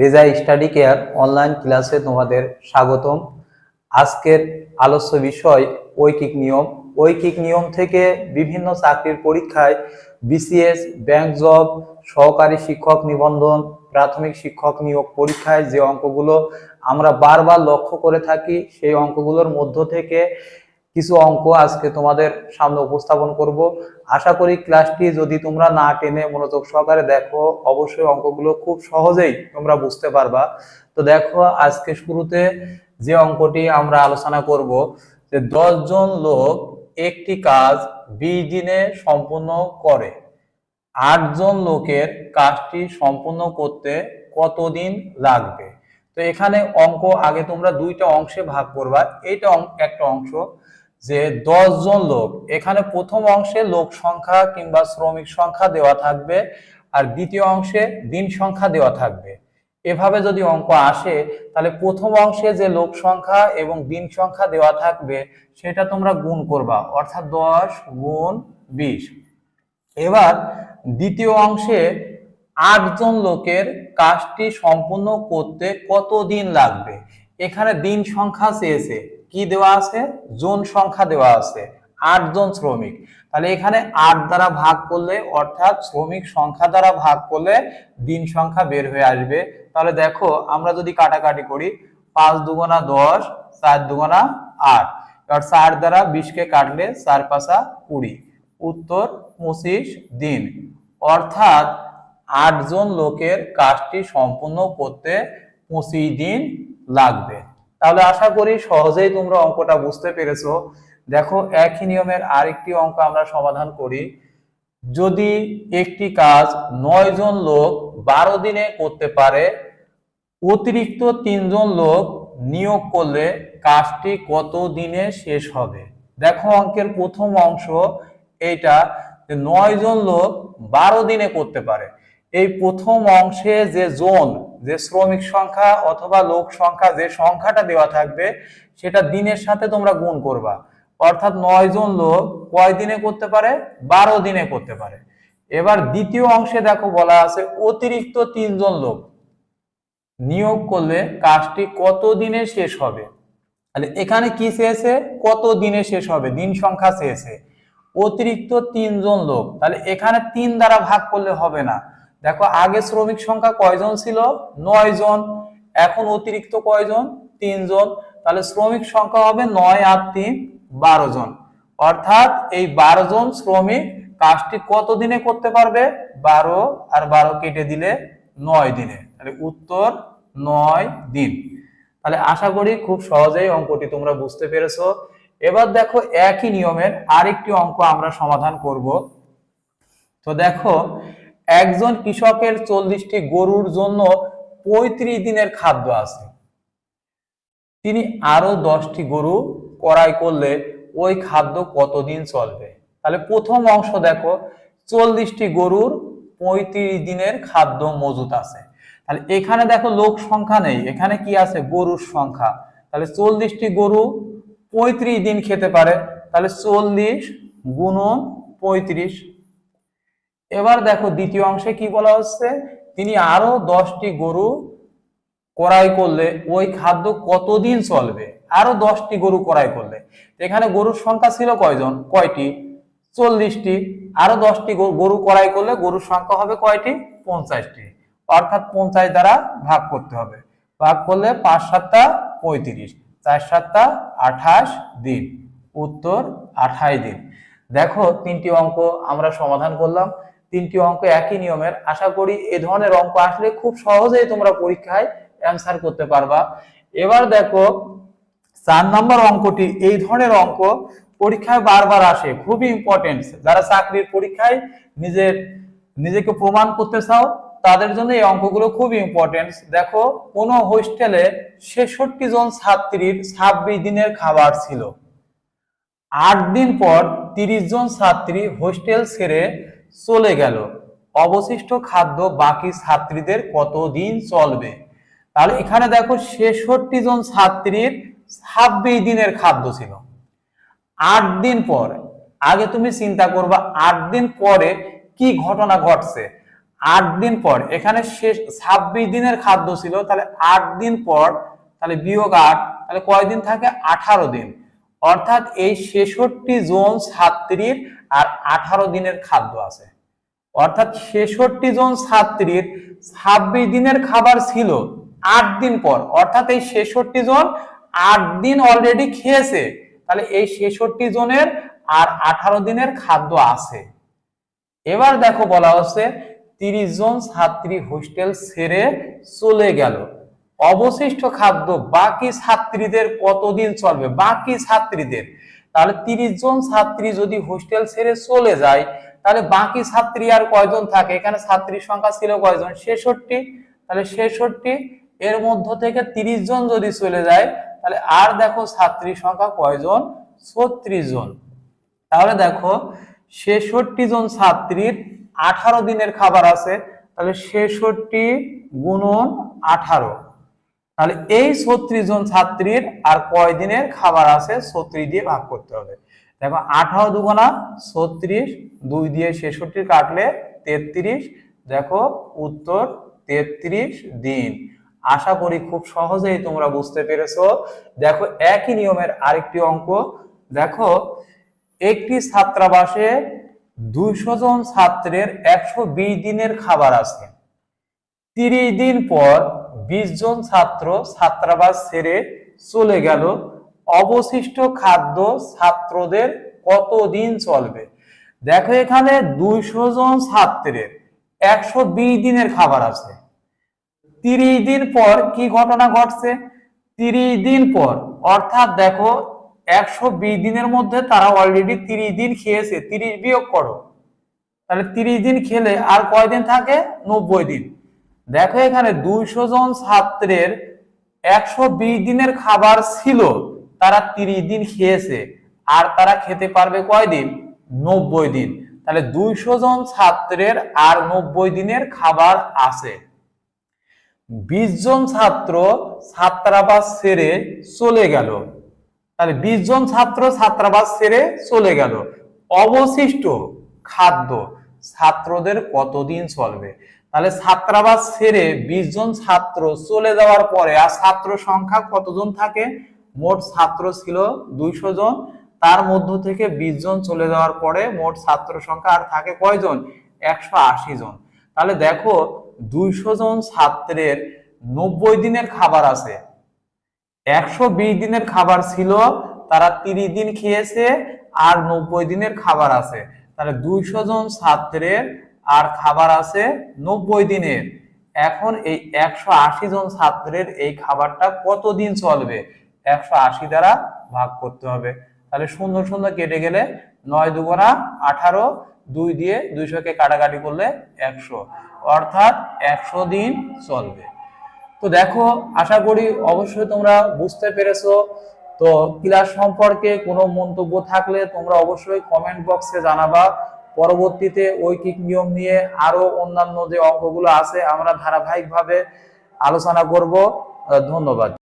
Reza study care online ক্লাসে তোমাদের স্বাগতম। আজকের আলোচ্য বিষয় ঐকিক নিয়ম। ঐকিক নিয়ম থেকে বিভিন্ন চাকরির পরীক্ষায় বিসিএস, ব্যাংক জব, সহকারী শিক্ষক নিবন্ধন, প্রাথমিক শিক্ষক নিয়োগ পরীক্ষায় যে অঙ্কগুলো আমরা বারবার লক্ষ্য করে থাকি, সেই অঙ্কগুলোর মধ্য থেকে কিছু অঙ্ক আজকে তোমাদের সামনে উপস্থাপন করব। আশা করি ক্লাসটি যদি তোমরা না টেনে মনোযোগ সহকারে দেখো, অবশ্যই অঙ্কগুলো খুব সহজেই তোমরা বুঝতে পারবা। তো দেখো, আজকে শুরুতে যে অঙ্কটি আমরা আলোচনা করব, যে জন লোক একটি কাজ বিশ দিনে সম্পূর্ণ করে। আটজন লোকের কাজটি সম্পূর্ণ করতে কতদিন লাগবে? তো এখানে অঙ্ক আগে তোমরা দুইটা অংশে ভাগ করবা। এইটা একটা অংশ। যে জন লোক, এখানে প্রথম অংশে লোক সংখ্যা কিংবা শ্রমিক সংখ্যা দেওয়া থাকবে আর দ্বিতীয় অংশে দিন সংখ্যা দেওয়া থাকবে। এভাবে যদি অঙ্ক আসে, তাহলে প্রথম অংশে যে লোক সংখ্যা এবং দিন সংখ্যা দেওয়া থাকবে, সেটা তোমরা গুণ করবা, অর্থাৎ দশ গুণ বিশ। এবার দ্বিতীয় অংশে আটজন লোকের কাজটি সম্পূর্ণ করতে কত দিন লাগবে? এখানে দিন সংখ্যা চেয়েছে কি দেওয়া আছে? জন সংখ্যা দেওয়া আছে। আটজন শ্রমিক। তাহলে এখানে আট দ্বারা ভাগ করলে, অর্থাৎ শ্রমিক সংখ্যা দ্বারা ভাগ করলে দিন সংখ্যা বের হয়ে আসবে। তাহলে দেখো, আমরা যদি কাটাকাটি করি, পাঁচ দুগোনা দশ, চার দুগোনা আট। এবার চার দ্বারা বিশকে কাটলে চার পাঁচা কুড়ি। উত্তর, পঁচিশ দিন। অর্থাৎ আটজন লোকের কাজটি সম্পূর্ণ করতে পঁচিশ দিন লাগবে। তাহলে আশা করি সহজেই তোমরা অঙ্কটা বুঝতে পেরেছ। দেখো, একই নিয়মের আরেকটি অঙ্ক আমরা সমাধান করি। যদি একটি কাজ নয় জন লোক বারো দিনে করতে পারে, অতিরিক্ত তিনজন লোক নিয়োগ করলে কাজটি কত দিনে শেষ হবে? দেখো, অঙ্কের প্রথম অংশ এইটা নয় জন লোক বারো দিনে করতে পারে। এই প্রথম অংশে যে জোন, যে শ্রমিক সংখ্যা অথবা লোক সংখ্যা, যে সংখ্যাটা দেওয়া থাকবে, সেটা দিনের সাথে তোমরা গুণ করবা। অর্থাৎ নয় জন লোক কয় দিনে করতে পারে? বারো দিনে করতে পারে। এবার দ্বিতীয় অংশে দেখো বলা আছে অতিরিক্ত তিনজন লোক। নিয়োগ করলে কাজটি কত দিনে শেষ হবে? তাহলে এখানে কি চেয়েছে? কত দিনে শেষ হবে? দিন সংখ্যা চেয়েছে। অতিরিক্ত তিনজন লোক। তাহলে এখানে তিন দ্বারা ভাগ করলে হবে না। দেখো, আগে শ্রমিক সংখ্যা কয়জন ছিল? নয় জন। এখন অতিরিক্ত কয়জন? তিনজন তাহলে শ্রমিক সংখ্যা হবে নয় আর তিন, বারো জন। অর্থাৎ এই বারো জন শ্রমিক কাজটি কত দিনে করতে পারবে? বারো আর বারো কেটে দিলে নয় দিনে। তাহলে উত্তর নয় দিন। তাহলে আশা করি খুব সহজেই অঙ্কটি তোমরা বুঝতে পেরেছ। এবার দেখো, একই নিয়মের আরেকটি অঙ্ক আমরা সমাধান করব। তো দেখো একজন কৃষকের চল্লিশটি গরুর জন্য পঁয়ত্রিশ দিনের খাদ্য আছে। তিনি আরও দশটি গরু করাই করলে ওই খাদ্য কতদিন চলবে? তাহলে প্রথম অংশ দেখো, চল্লিশটি গরুর পঁয়ত্রিশ দিনের খাদ্য মজুত আছে। তাহলে এখানে দেখো লোক সংখ্যা নেই, এখানে কি আছে? গরুর সংখ্যা। তাহলে চল্লিশটি গরু পঁয়ত্রিশ দিন খেতে পারে, তাহলে চল্লিশ গুণন পঁয়ত্রিশ। এবার দেখো দ্বিতীয় অংশে কি বলা হচ্ছে? তিনি আরও দশটি গরু করাই করলে ওই খাদ্য কতদিন চলবে? আরও দশটি গরু করাই করলে। এখানে গরুর সংখ্যা ছিল কয়জন? কয়টি? চল্লিশটি। আরও দশটি গরু- করাই করলে গরুর সংখ্যা হবে কয়টি? পঞ্চাশটি। অর্থাৎ পঞ্চাশ দ্বারা ভাগ করতে হবে। ভাগ করলে পাঁচ সাতটা পঁয়ত্রিশ। চার সাতটা আঠাশ দিন। উত্তর আঠাশ দিন। দেখো তিনটি অঙ্ক আমরা সমাধান করলাম। তিনটি অঙ্ক একই নিয়মের। আশা করি এ ধরনের অঙ্ক আসলে খুব সহজেই তোমরা পরীক্ষায় অ্যান্সার করতে পারবা। এবার দেখো, চার নম্বর অঙ্কটি এই ধরনের অঙ্ক পরীক্ষায় বারবার আসে, খুবই ইম্পর্টেন্ট যারা চাকরির পরীক্ষায় নিজের, নিজেকে প্রমাণ করতে চাও, তাদের জন্য এই অঙ্কগুলো খুব ইম্পর্টেন্ট দেখো, কোন হোস্টেলে ছেষট্টি জন ছাত্রীর ছাব্বিশ দিনের খাবার ছিল। আট দিন পর তিরিশ জন ছাত্রী হোস্টেল ছেড়ে চলে গেল। অবশিষ্ট খাদ্য বাকি ছাত্রীদের কতদিন চলবে? তাহলে এখানে দেখো ছেষট্টি জন ছাত্রীর ছাব্বিশ দিনের খাদ্য ছিল। আট দিন পর, আগে তুমি চিন্তা করবা আট দিন পরে কি ঘটনা ঘটছে? আট দিন পর, এখানে শেষ ছাব্বিশ দিনের খাদ্য ছিল, তাহলে আট দিন পর, তাহলে বিয়োগ আট, তাহলে কয়দিন থাকে? আঠারো দিন। অর্থাৎ এই ছেষট্টি জন ছাত্রীর আর আঠারো দিনের খাদ্য আছে। অর্থাৎ ছেষট্টি জন ছাত্রীর ছাব্বিশ দিনের খাবার ছিল আট দিন পর। অর্থাৎ এই ছেষট্টি জন আট দিন অলরেডি খেয়েছে। তাহলে এই ছেষট্টি জনের আর আঠারো দিনের খাদ্য আছে। এবার দেখো বলা হচ্ছে তিরিশ জন ছাত্রী হোস্টেল ছেড়ে চলে গেল। অবশিষ্ট খাদ্য বাকি ছাত্রীদের কতদিন চলবে? বাকি ছাত্রীদের তাহলে তিরিশ জন ছাত্রী যদি হোস্টেল ছেড়ে চলে যায়, তাহলে বাকি ছাত্রী আর কয়জন থাকে? এখানে ছাত্রীর সংখ্যা ছিল কয়জন? ছেষট্টি। তাহলে ছেষট্টি, এর মধ্য থেকে তিরিশ জন যদি চলে যায়, তাহলে আর দেখো ছাত্রীর সংখ্যা কয়জন? ছত্রিশ জন। তাহলে দেখো, ছেষট্টি জন ছাত্রীর আঠারো দিনের খাবার আছে, তাহলে ছেষট্টি গুণন আঠারো। তাহলে এই ছত্রিশ জন ছাত্রীর আর কয় দিনের খাবার আছে ছত্রিশ দিয়ে ভাগ করতে হবে। দেখো আঠারো দুগোনা ছত্রিশ, দুই দিয়ে ছেষট্টি কাটলে তেত্রিশ, দেখো উত্তর তেত্রিশ দিন। আশা করি খুব সহজেই তোমরা বুঝতে পেরেছ। দেখো একই নিয়মের আরেকটি অঙ্ক, দেখো একটি ছাত্রাবাসে দুইশো জন ছাত্রের একশো বিশ দিনের খাবার আছে। তিরিশ দিন পর বিশ জন ছাত্র ছাত্রাবাস ছেড়ে চলে গেল। অবশিষ্ট খাদ্য ছাত্রদের কতদিন চলবে? দেখো এখানে দুইশো জন ছাত্রের একশো বিশ দিনের খাবার আছে। তিরিশ দিন পর কি ঘটনা ঘটছে? তিরিশ দিন পর, অর্থাৎ দেখো একশো বিশ দিনের মধ্যে তারা অলরেডি তিরিশ দিন খেয়েছে। তিরিশ বিয়োগ করো। তাহলে তিরিশ দিন খেলে আর কয়দিন থাকে? নব্বই দিন। দেখো এখানে দুইশো জন ছাত্রের একশো বিশ দিনের খাবার ছিল, তারা তিরিশ দিন খেয়েছে। আর তারা খেতে পারবে কয়দিন? নব্বই দিন। তাহলে দুইশো জন ছাত্রের আর নব্বই দিনের খাবার আছে। বিশ জন ছাত্র ছাত্রাবাস ছেড়ে চলে গেল। তাহলে বিশ জন ছাত্র ছাত্রাবাস ছেড়ে চলে গেল। অবশিষ্ট খাদ্য ছাত্রদের কতদিন চলবে? তাহলে ছাত্রাবাস ছেড়ে বিশ জন ছাত্র চলে যাওয়ার পরে আর ছাত্র সংখ্যা কতজন থাকে? মোট ছাত্র ছিল দুইশো জন। তার মধ্য থেকে বিশ জন চলে যাওয়ার পরে মোট ছাত্র সংখ্যা আর থাকে কয়জন? একশো আশি জন। তাহলে দেখো, দুইশো জন ছাত্রের নব্বই দিনের খাবার আছে। একশো বিশ দিনের খাবার ছিল, তারা তিরিশ দিন খেয়েছে আর নব্বই দিনের খাবার আছে। তাহলে দুইশো জন ছাত্রের আর খাবার আছে নব্বই দিনের। এখন এই একশো আশি জন ছাত্রের এই খাবারটা কতদিন চলবে? একশো আশি দ্বারা ভাগ করতে হবে। তাহলে সুন্দর সুন্দর কেটে গেলে নয় দুগুণা আঠারো, দুই দিয়ে দুইশোকে কাটাকাটি করলে একশো। অর্থাৎ একশো দিন চলবে। তো দেখো, আশা করি অবশ্যই তোমরা বুঝতে পেরেছ। তো ক্লাস সম্পর্কে কোনো মন্তব্য থাকলে তোমরা অবশ্যই কমেন্ট বক্সে জানাবা। পরবর্তীতে ঐকিক নিয়ম নিয়ে আরও অন্যান্য যে অঙ্কগুলো আছে আমরা ধারাবাহিকভাবে আলোচনা করব। ধন্যবাদ।